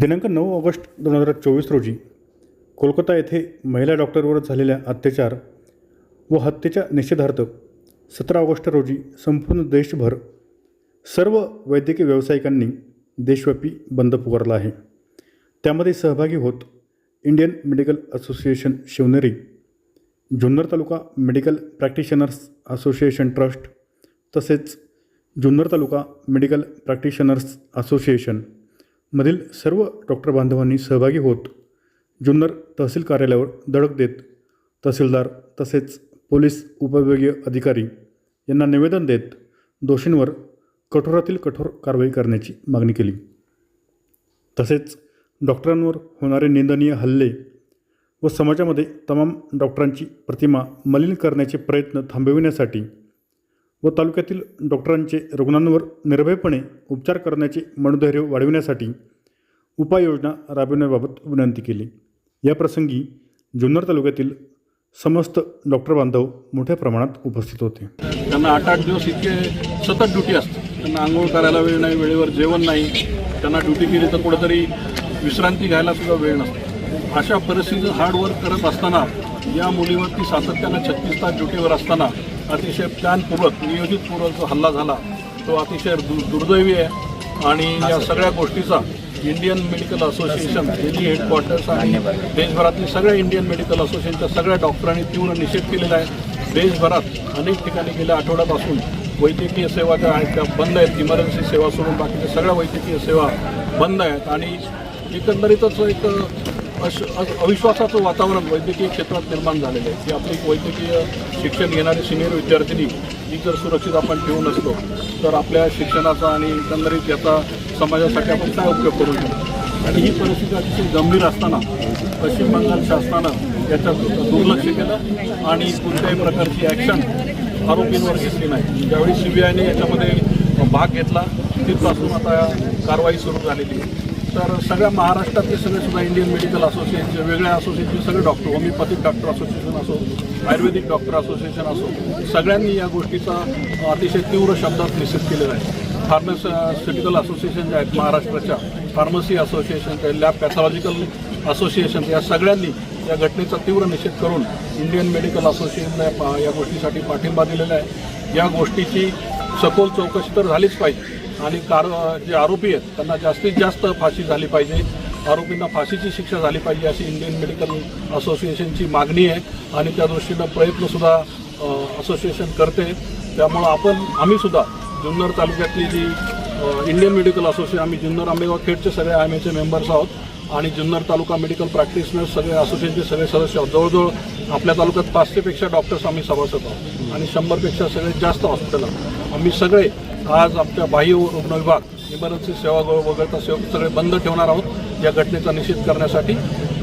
दिनांक नऊ ऑगस्ट दोन हजार चोवीस रोजी कोलकाता येथे महिला डॉक्टरवर झालेल्या अत्याचार व हत्येच्या निषेधार्थ सतरा ऑगस्ट रोजी संपूर्ण देशभर सर्व वैद्यकीय व्यावसायिकांनी देशव्यापी बंद पुकारला आहे. त्यामध्ये सहभागी होत Indian medical association Shivneri Junnar taluka medical practitioners association trust तसेच Junnar taluka medical practitioners association मधील सर्व डॉक्टर बांधवांनी सहभागी होत जुन्नर तहसील कार्यालयावर धडक देत तहसीलदार तसेच पोलीस उपविभागीय अधिकारी यांना निवेदन देत दोषींवर कठोरातील कठोर कारवाई करण्याची मागणी केली. तसेच डॉक्टरांवर होणारे निंदनीय हल्ले व समाजामध्ये तमाम डॉक्टरांची प्रतिमा मलिन करण्याचे प्रयत्न थांबविण्यासाठी व तालुक्यातील डॉक्टरांचे रुग्णांवर निर्भयपणे उपचार करण्याचे मनोधैर्य वाढविण्यासाठी उपाययोजना राबविण्याबाबत विनंती केली. या प्रसंगी जुन्नर तालुक्यातील समस्त डॉक्टर बांधव मोठ्या प्रमाणात उपस्थित होते. त्यांना आठ आठ दिवस इतके सतत ड्युटी असते. त्यांना आंघोळ करायला वेळ नाही वेळेवर जेवण नाही. त्यांना ड्युटी केली तर कुठंतरी विश्रांती घ्यायला सुद्धा वेळ नसतो. अशा परिस्थितीत हार्डवर्क करत असताना या मुलीवरती सातत्यानं छत्तीस तास ड्युटीवर असताना अतिशय प्लॅनपूर्वक नियोजितपूर्वक जो हल्ला झाला. तो अतिशय दु दुर्दैवी आहे. आणि या सगळ्या गोष्टीचा Indian medical association Delhi headquarters आणि देशभरातील सगळ्या इंडियन मेडिकल असोसिएशनच्या सगळ्या डॉक्टरांनी तीव्र निषेध केलेला आहे. देशभरात अनेक ठिकाणी गेल्या आठवड्यापासून वैद्यकीय सेवा ज्या आहेत त्या बंद आहेत. इमर्जन्सी सेवा सोडून बाकीच्या सगळ्या वैद्यकीय सेवा बंद आहेत. आणि एकंदरीतच एक अविश्वासाचं वातावरण वैद्यकीय क्षेत्रात निर्माण झालेलं आहे. की आपली वैद्यकीय शिक्षण घेणारी सिनियर विद्यार्थिनी ही जर सुरक्षित आपण ठेवू असलो तर आपल्या शिक्षणाचा आणि एकंदरीत याचा समाजासाठी आपण काय उपयोग करू शकतो? आणि ही परिस्थिती अतिशय गंभीर असताना पश्चिम बंगाल शासनानं याच्यात दुर्लक्ष केलं आणि कोणत्याही प्रकारची ॲक्शन आरोपींवर घेतली नाही. ज्यावेळी सी बी आयने याच्यामध्ये भाग घेतला तिथपासून आता कारवाई सुरू झालेली आहे. तर सगळ्या महाराष्ट्रातले सगळे सुद्धा इंडियन मेडिकल असोसिएशन वेगळ्या असोसिएशनचे सगळे डॉक्टर होमिओपॅथिक डॉक्टर असोसिएशन असो आयुर्वेदिक डॉक्टर असोसिएशन असो सगळ्यांनी या गोष्टीचा अतिशय तीव्र शब्दात निषेध केलेला आहे. फार्मास्युटिकल असोसिएशन जे आहेत महाराष्ट्राच्या फार्मसी असोसिएशन ते लॅब पॅथॉलॉजिकल असोसिएशन या सगळ्यांनी या घटनेचा तीव्र निषेध करून इंडियन मेडिकल असोसिएशनला पा- या गोष्टीसाठी पाठिंबा दिलेला आहे. या गोष्टीची सखोल चौकशी तर झालीच पाहिजे. आणि कार जे आरोपी आहेत त्यांना जास्तीत जास्त फाशी झाली पाहिजे. आरोपींना फाशीची शिक्षा झाली पाहिजे अशी इंडियन मेडिकल असोसिएशनची मागणी आहे आणि त्या दृष्टीनं प्रयत्नसुद्धा असोसिएशन करते. त्यामुळं आपण आम्हीसुद्धा जुन्नर तालुक्यातली जी इंडियन मेडिकल असोसिएशन आम्ही जुन्नर आंबेगाव खेडचे सगळे आय एम एचे मेंबर्स आहोत. आणि जुन्नर तालुका मेडिकल प्रॅक्टिशनर्स सगळे असोसिएशनचे सगळे सदस्य आहोत. जवळजवळ आपल्या तालुक्यात पाचशेपेक्षा डॉक्टर्स आम्ही सभासद आहोत. आणि शंभरपेक्षा सगळ्यात जास्त हॉस्पिटल आहोत. आम्ही सगळे आज आमच्या बाह्य रुग्ण विभाग इमर्जन्सी सेवा व- वगळता सेवा सगळे बंद ठेवणार आहोत या घटनेचा निषेध करण्यासाठी.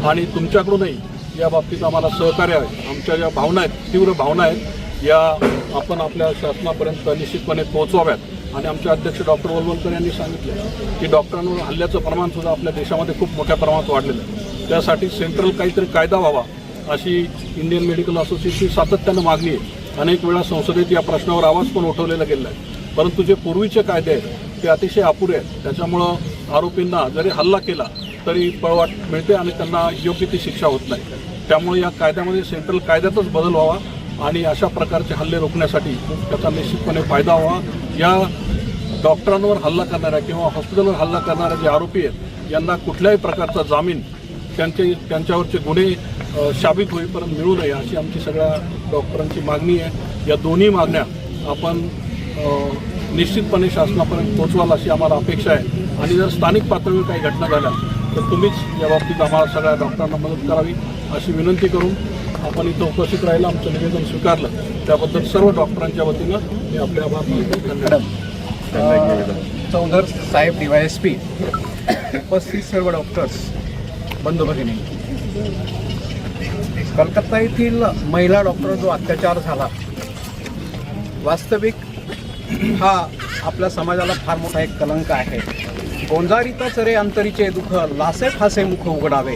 आणि तुमच्याकडूनही या बाबतीत आम्हाला सहकार्य आहे. आमच्या ज्या भावना आहेत तीव्र भावना आहेत या आपण आपल्या शासनापर्यंत निश्चितपणे पोहोचवाव्यात. आणि आमचे अध्यक्ष डॉक्टर वलवलकर यांनी सांगितलं की डॉक्टरांवर हल्ल्याचं प्रमाणसुद्धा आपल्या देशामध्ये खूप मोठ्या प्रमाणात वाढलेलं आहे. त्यासाठी सेंट्रल काहीतरी कायदा व्हावा अशी इंडियन मेडिकल असोसिएशनची सातत्यानं मागणी आहे. अनेक वेळा संसदेत या प्रश्नावर आवाज पण उठवलेला गेला आहे. परंतु जे पूर्वीचे कायदे आहेत ते अतिशय अपुरे आहेत. त्याच्यामुळं आरोपींना जरी हल्ला केला तरी पळवाट मिळते आणि त्यांना योग्य ती शिक्षा होत नाही. त्यामुळे या कायद्यामध्ये सेंट्रल कायद्यातच बदल व्हावा आणि अशा प्रकारचे हल्ले रोखण्यासाठी त्याचा निश्चितपणे फायदा व्हावा. या डॉक्टरांवर हल्ला करणाऱ्या किंवा हॉस्पिटलवर हल्ला करणाऱ्या जे आरोपी आहेत यांना कुठल्याही प्रकारचा जामीन त्यांचे त्यांच्यावरचे गुन्हे शाबित होईपर्यंत मिळू नये अशी आमची सगळ्या डॉक्टरांची मागणी आहे. या दोन्ही मागण्या आपण निश्चितपणे शासनापर्यंत पोहोचवाल अशी आम्हाला अपेक्षा आहे. आणि जर स्थानिक पातळीवर काही घटना झाल्या तर तुम्हीच या बाबतीत आम्हाला सगळ्या डॉक्टरांना मदत करावी अशी विनंती करून आपण इथं उपस्थित राहिलं आमचं निवेदन स्वीकारलं. त्याबद्दल सर्व डॉक्टरांच्या वतीनं मी आपले आभार मानतो. धन्यवाद. चौधर साहेब डी वाय एस पी उपस्थित सर्व डॉक्टर्स बंधू भगिनी. कलकत्ता येथील महिला डॉक्टर जो अत्याचार झाला. वास्तविक हा आपल्या समाजाला फार मोठा एक कलंक आहे. गोंजारीतच रे अंतरीचे दुःख लासे फासे मुख उघडावे.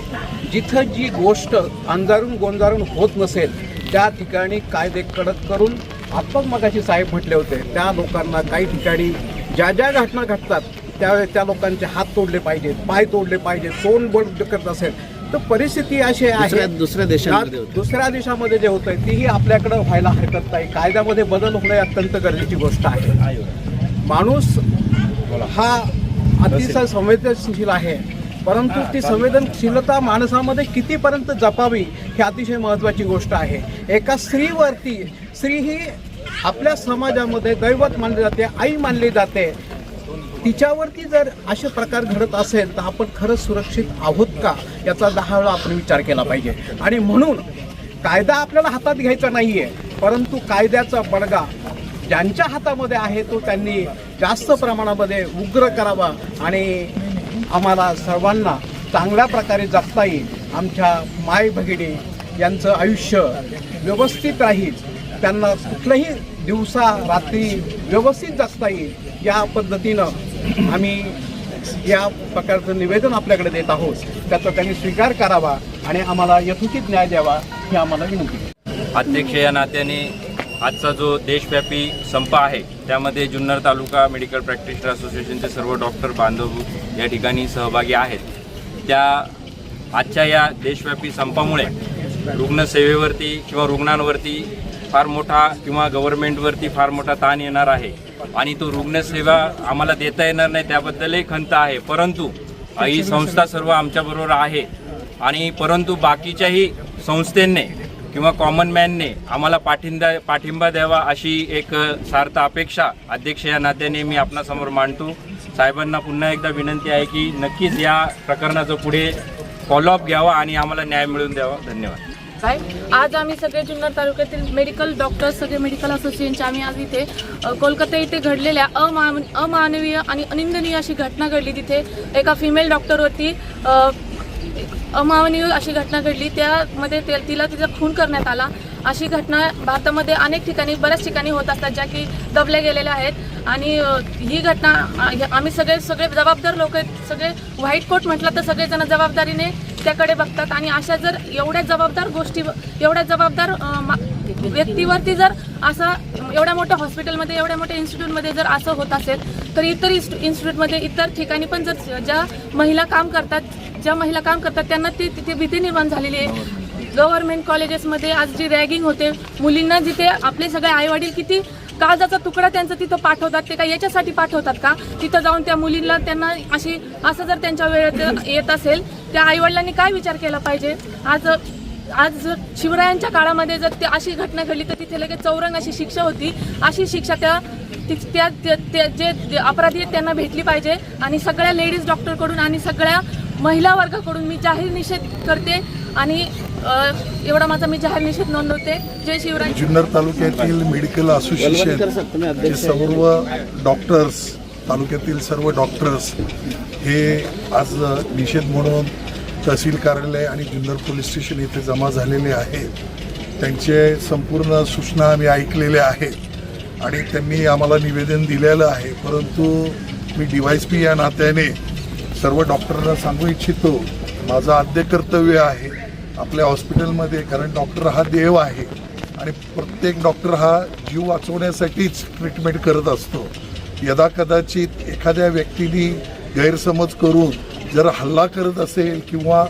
जिथं जी गोष्ट अंधारून गोंजारून होत नसेल त्या ठिकाणी कायदे कडक करून आपण मगाशी साहेब म्हटले होते त्या लोकांना काही ठिकाणी ज्या ज्या घटना घडतात त्यावेळेस त्या लोकांचे हात तोडले पाहिजेत पाय तोडले पाहिजेत तोंड बंद करत असेल तर परिस्थिती अशी आहे. दुसऱ्या दुसऱ्या देशांमध्ये या होतं. दुसऱ्या देशामध्ये जे होतंय तीही आपल्याकडे व्हायला हरकत नाही. कायद्यामध्ये बदल होणं अत्यंत गरजेची गोष्ट आहे. माणूस हा अतिशय संवेदनशील आहे. परंतु ती संवेदनशीलता माणसामध्ये कितीपर्यंत जपावी ही अतिशय महत्त्वाची गोष्ट आहे. एका स्त्रीवरती स्त्री ही आपल्या समाजामध्ये दैवत मानली जाते आई मानली जाते. तिच्यावरती जर असे प्रकार घडत असेल तर आपण खरंच सुरक्षित आहोत का? याचा दहा वेळा आपण विचार केला पाहिजे. आणि म्हणून कायदा आपल्याला हातात घ्यायचा नाही आहे परंतु कायद्याचा बडगा ज्यांच्या हातामध्ये आहे तो त्यांनी जास्त प्रमाणामध्ये उग्र करावा आणि आम्हाला सर्वांना चांगल्या प्रकारे जगता येईल. आमच्या माय भगिनी यांचं आयुष्य व्यवस्थित राहील. त्यांना कुठलंही दिवसा रात्री व्यवस्थित जगता येईल. या पद्धतीनं आम्ही या प्रकारचं निवेदन आपल्याकडे देत आहोत. त्याचा त्यांनी स्वीकार करावा आणि आम्हाला यथोचित न्याय द्यावा ही आम्हाला विनंती. अध्यक्ष या नात्याने आजचा जो देशव्यापी संप आहे त्यामध्ये जुन्नर तालुका मेडिकल प्रॅक्टिशनर असोसिएशनचे सर्व डॉक्टर बांधव या ठिकाणी सहभागी आहेत. त्या आजच्या या देशव्यापी संपामुळे रुग्णसेवेवरती किंवा रुग्णांवरती फार मोठा किंवा गव्हर्नमेंटवरती फार मोठा ताण येणार आहे. आणि तो रुग्णसेवा आम्हाला देता येणार नाही त्याबद्दलही खंत आहे. परंतु ही संस्था सर्व आमच्याबरोबर आहे. आणि परंतु बाकीच्याही संस्थेने किंवा कॉमन मॅनने आम्हाला पाठिंबा पाठिंबा द्यावा अशी एक सार्थ अपेक्षा अध्यक्ष या नात्याने मी आपणासमोर मांडतो. साहेबांना पुन्हा एकदा विनंती आहे की नक्कीच या प्रकरणाचं पुढे फॉलोअप घ्यावा आणि आम्हाला न्याय मिळवून द्यावा. धन्यवाद. आहे. आज आम्ही सगळे जुन्नर तालुक्यातील मेडिकल डॉक्टर्स सगळे मेडिकल असोसिएशनचे आम्ही आज इथे कोलकाता इथे घडलेल्या अमान अमानवीय आणि अनिंदनीय अशी घटना घडली तिथे. एका फिमेल डॉक्टरवरती अमानवीय अशी घटना घडली. त्यामध्ये ते- तिला तिचा खून करण्यात आला. अशी घटना भारतामध्ये अनेक ठिकाणी बऱ्याच ठिकाणी होत असतात ज्या की दबल्या गेलेल्या आहेत. आणि ही घटना आम्ही सगळे सगळे जबाबदार लोक आहेत. सगळे व्हाईट कोट म्हटलं तर सगळेजण जबाबदारीने त्याकडे बघतात आणि अशा जर एवढ्या जबाबदार गोष्टी एवढ्या जबाबदार मा- व्यक्तीवरती जर असा एवढ्या मोठ्या हॉस्पिटलमध्ये एवढ्या मोठ्या इन्स्टिट्यूटमध्ये जर असं होत असेल तर इतर इन्स्टि- इन्स्टिट्यूटमध्ये इतर ठिकाणी पण जर ज्या महिला काम करतात ज्या महिला काम करतात त्यांना ती तिथे भीती निर्माण झालेली आहे. गव्हर्नमेंट कॉलेजेसमध्ये आज जी रॅगिंग होते मुलींना जिथे आपले सगळे आईवडील किती काळजाचा तुकडा त्यांचा तिथं पाठवतात ते काय याच्यासाठी पाठवतात का? तिथं जाऊन त्या मुलींना त्यांना अशी असं जर त्यांच्या वेळेत येत असेल त्या आईवडिलांनी काय विचार केला पाहिजे? आज आज जर शिवरायांच्या काळामध्ये जर ते अशी घटना घडली तर तिथे लगेच चौरंग अशी शिक्षा होती. अशी शिक्षा त्या त्या जे अपराधी आहेत त्यांना भेटली पाहिजे. आणि सगळ्या लेडीज डॉक्टरकडून आणि सगळ्या महिला वर्गाकडून मी जाहीर निषेध करते. आणि एवढा माझा मी जाहीर निषेध नोंदवते. जय शिवराय. जुन्नर तालुक्यातील मेडिकल असोसिएशन सर्व डॉक्टर्स तालुक्यातील सर्व डॉक्टर्स हे आज निषेध म्हणून तहसील कार्यालय आणि जुन्नर पोलीस स्टेशन इथे जमा झालेले आहेत. त्यांचे संपूर्ण सूचना आम्ही ऐकलेल्या आहेत आणि त्यांनी आम्हाला निवेदन दिलेलं आहे. परंतु मी डी वाय पी या नात्याने सर्व डॉक्टरांना सांगू इच्छितो माझं आद्य कर्तव्य आहे आपल्या हॉस्पिटलमध्ये कारण डॉक्टर हा देव आहे आणि प्रत्येक डॉक्टर हा जीव वाचवण्यासाठीच ट्रीटमेंट करत असतो. यदा कदाचित एखाद्या व्यक्तीने गैरसमज करून जर हल्ला करत असेल किंवा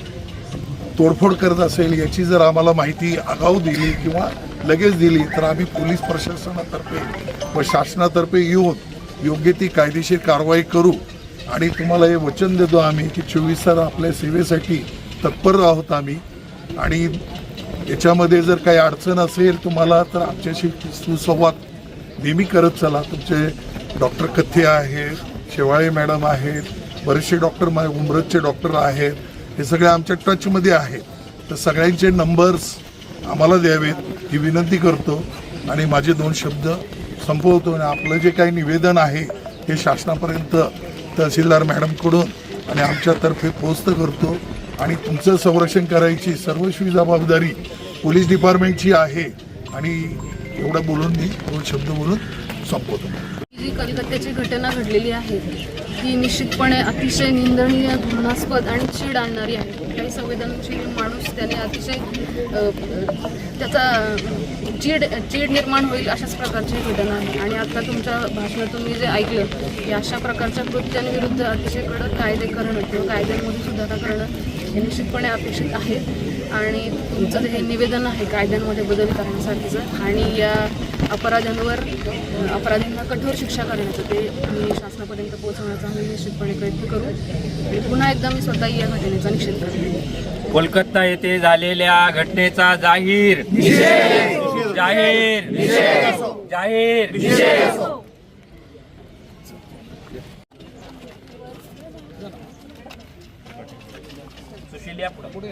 तोडफोड करत असेल याची जर आम्हाला माहिती आगाऊ दिली किंवा लगेच दिली तर आम्ही पोलीस प्रशासनातर्फे व शासनातर्फे येऊन योग्य ती कायदेशीर कारवाई करू. आणि तुम्हाला हे वचन देतो आम्ही की चोवीस तास आपल्या सेवेसाठी तत्पर आहोत आम्ही. आणि याच्यामध्ये जर काही अडचण असेल तुम्हाला तर आमच्याशी सुसंवाद नेहमी करत चला. तुमचे डॉक्टर कथ्थे आहेत शेवाळे मॅडम आहेत बरेचसे डॉक्टर उमरतचे डॉक्टर आहेत हे सगळे आमच्या टचमध्ये आहेत. तर सगळ्यांचे नंबर्स आम्हाला द्यावेत ही विनंती करतो. आणि माझे दोन शब्द संपवतो आणि आपलं जे काही निवेदन आहे हे शासनापर्यंत तहसीलदार मॅडमकडून आणि आमच्यातर्फे पोस्ट करतो. आणि तुमचं संरक्षण करायची सर्वस्वी जबाबदारी पोलीस डिपार्टमेंटची आहे. आणि एवढं बोलून मी दोन शब्द बोलून संपवतो. जी कलकत्त्याची घटना घडलेली आहे. ही निश्चितपणे अतिशय निंदनीय घृणास्पद आणि चीड आणणारी आहे. काही संवेदनशील माणूस त्याने अतिशय त्याचा चीड चीड निर्माण होईल अशाच प्रकारची घटना आहे. आणि आता तुमच्या भाषणातून मी जे ऐकलं की अशा प्रकारच्या कृत्यांविरुद्ध अतिशय कडक कायदे करणं किंवा कायद्यांमध्ये सुधारणा करणं हे निश्चितपणे अपेक्षित आहे. आणि तुमचं जे हे निवेदन आहे कायद्यांमध्ये बदल करण्यासाठीचं आणि या अपराधांवर अपराध अपराधींना कठोर शिक्षा करण्याचं ते आम्ही शासनापर्यंत पोहोचवण्याचा आम्ही निश्चितपणे प्रयत्न करू. आणि पुन्हा एकदा मी स्वतःही या घटनेचा निषेध करते. कोलकाता येथे झालेल्या घटनेचा जाहीर. जाहीर. जाहीर. सुशील या. पुढे